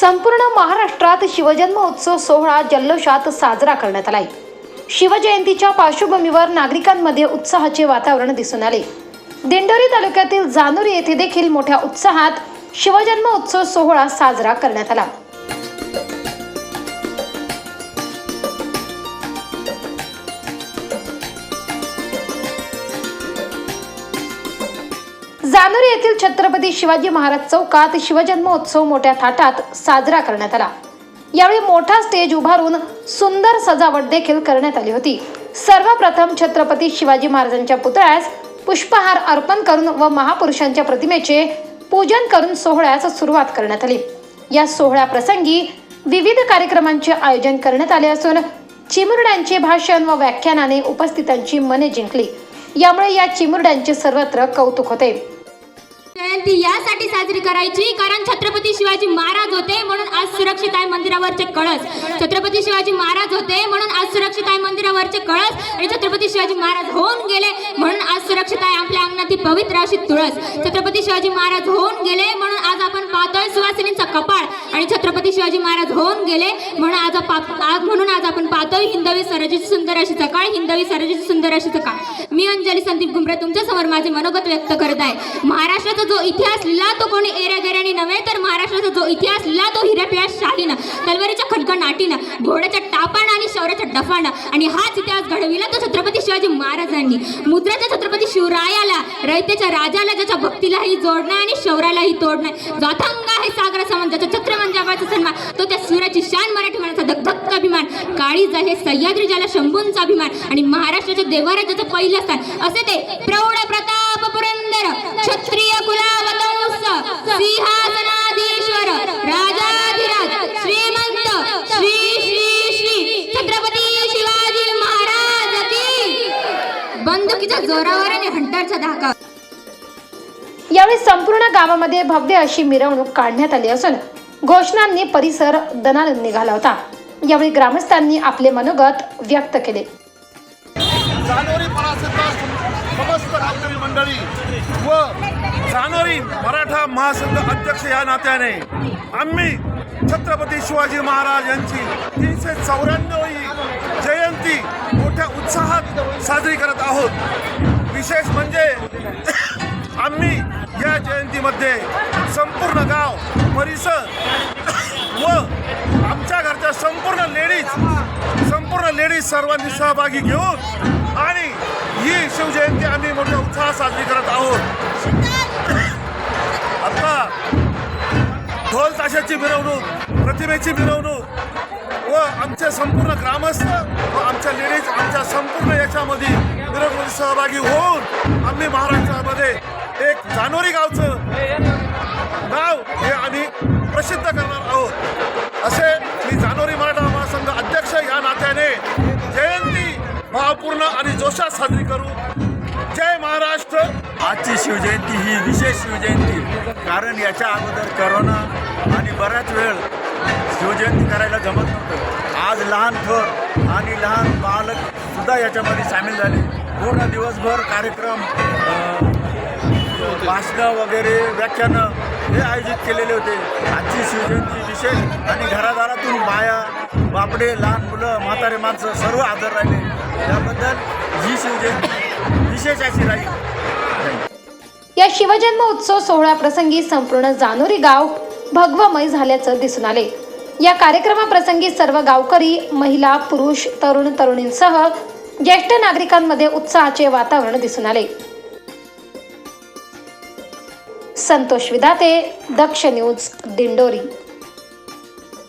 संपूर्ण महाराष्ट्रात शिवजन्म उत्सव सोहळा जल्लोषात साजरा करण्यात आलाय. शिवजयंतीच्या पार्श्वभूमीवर नागरिकांमध्ये उत्साहाचे वातावरण दिसून आले. दिंडोरी तालुक्यातील जानोरी येथे देखील मोठ्या उत्साहात शिवजन्म उत्सव सोहळा साजरा करण्यात आला. जानोरी येथील छत्रपती शिवाजी महाराज चौकात शिवजन्मोत्सव मोठ्या थाटात साजरा करण्यात आला. यावेळी मोठा स्टेज उभारून सुंदर सजावट देखील करण्यात आली होती. सर्वप्रथम छत्रपती शिवाजी महाराजांच्या पुतळ्यास पुष्पहार अर्पण करून व महापुरुषांच्या प्रतिमेचे पूजन करून सोहळ्यास सुरुवात करण्यात आली. या सोहळ्याप्रसंगी विविध कार्यक्रमांचे आयोजन करण्यात आले असून चिमुरड्यांचे भाषण व व्याख्यानाने उपस्थितांची मने जिंकली. यामुळे या चिमुरड्यांचे सर्वत्र कौतुक होते. जयंती यासाठी साजरी करायची कारण छत्रपती शिवाजी महाराज होते म्हणून आज सुरक्षित आहे मंदिरावरचे कळस. छत्रपती शिवाजी महाराज होते म्हणून आज सुरक्षित आहे मंदिरावरचे कळस आणि छत्रपती शिवाजी महाराज होऊन गेले म्हणून आज सुरक्षित आहे आपल्या अंगणातील पवित्र अशी तुळस. छत्रपती शिवाजी महाराज होऊन गेले म्हणून आज आपण पाहतोय सुवासिनींचा कपाळ आणि छत्रपती शिवाजी महाराज होऊन गेले म्हणून आज आज म्हणून आज आपण पाहतोय हिंदवी स्वराज्याची सुंदर अशी सकाळ हिंदवी स्वराज्याची सुंदर अशी सकाळ. मी अंजली संदीप गुंबरे तुमच्यासमोर माझे मनोगत व्यक्त करत आहे. महाराष्ट्राचा जो इतिहास लिहिला तो कोणी एऱ्या गेऱ्याने नव्हे? भारताचा जो इतिहास लिहिला तो हिऱ्यापिळ्या शालीनं तलवारीच्या खणखणाटीनं घोड्याच्या टापानं आणि शौर्याच्या डफानं. आणि हाच इतिहास घडविला तो छत्रपती शिवाजी महाराजांनी. मुद्राच्या छत्रपती शिवरायाला रयतेच्या राजाला ज्याच्या भक्तीलाही जोडणं आणि शौर्यालाही तोडणं जाथंग आहे सागरा समान ज्याचा छत्र म्हणजे सन्मान. तो त्या सूर्याची शान मराठी माणसा धगधग अभिमान. काळीज हे सह्याद्री ज्याला शंभूंचा अभिमान. आणि महाराष्ट्राच्या देवाराज्याचं पहिलं स्थान. असे ते प्रौढ बंदुकीच्या जोरावर आणि हंटरच्या धाका यावेळी संपूर्ण गावामध्ये भव्य अशी मिरवणूक काढण्यात आली असून घोषणांनी परिसर निघाला होता. यावेळी ग्रामस्थांनी आपले मनोगत व्यक्त केले. समस्त मंडळी व जानोरी मराठा महासंघ अध्यक्ष या नात्याने आम्ही छत्रपती शिवाजी महाराज यांची तीनशे चौऱ्याण्णवी जयंती मोठ्या उत्साहात साजरी करत आहोत. विशेष म्हणजे आम्ही या जयंतीमध्ये संपूर्ण गाव परिसर व आमच्या घरच्या संपूर्ण लेडीज संपूर्ण लेडीज सर्वांनी सहभागी घेऊन आणि ही शिवजयंती आम्ही मोठ्या उत्साहात साजरी करत आहोत. आता ढोल ताशाची मिरवणूक प्रतिमेची मिरवणूक आमचे संपूर्ण ग्रामस्थ व आमच्या लेडीज आमच्या संपूर्ण याच्यामध्ये मिरवणुकीत सहभागी होऊन आम्ही महाराष्ट्रामध्ये एक जानोरी गावचं नाव हे आम्ही प्रसिद्ध करणार आहोत. असे मी जानोरी मराठा महासंघ अध्यक्ष या नात्याने जयंती भावपूर्ण आणि जोशात साजरी करू. जय महाराष्ट्र. आजची शिवजयंती ही विशेष शिवजयंती. कारण याच्या अगोदर करोना आणि बऱ्याच वेळ शिवजयंती करायला जमत नव्हतं. आज लहान थोर आणि लहान बालक सुद्धा याच्यामध्ये सामील झाले. पूर्ण दिवसभर कार्यक्रम भाषणं वगैरे व्याख्यानं हे आयोजित केलेले होते. आजची शिवजयंती विशेष आणि घराघरातून बाया बापडे लहान मुलं म्हातारे माणसं सर्व आदर राहिले. त्याबद्दल ही शिवजयंती विशेष अशी राहील. या शिवजन्म उत्सव सोहळ्याप्रसंगी संपूर्ण जानोरी गाव भगवमय झाल्याचं दिसून आले. या कार्यक्रमाप्रसंगी सर्व गावकरी महिला पुरुष तरुण तरुणींसह ज्येष्ठ नागरिकांमध्ये उत्साहाचे वातावरण दिसून आले. संतोष विधाते दक्ष न्यूज दिंडोरी.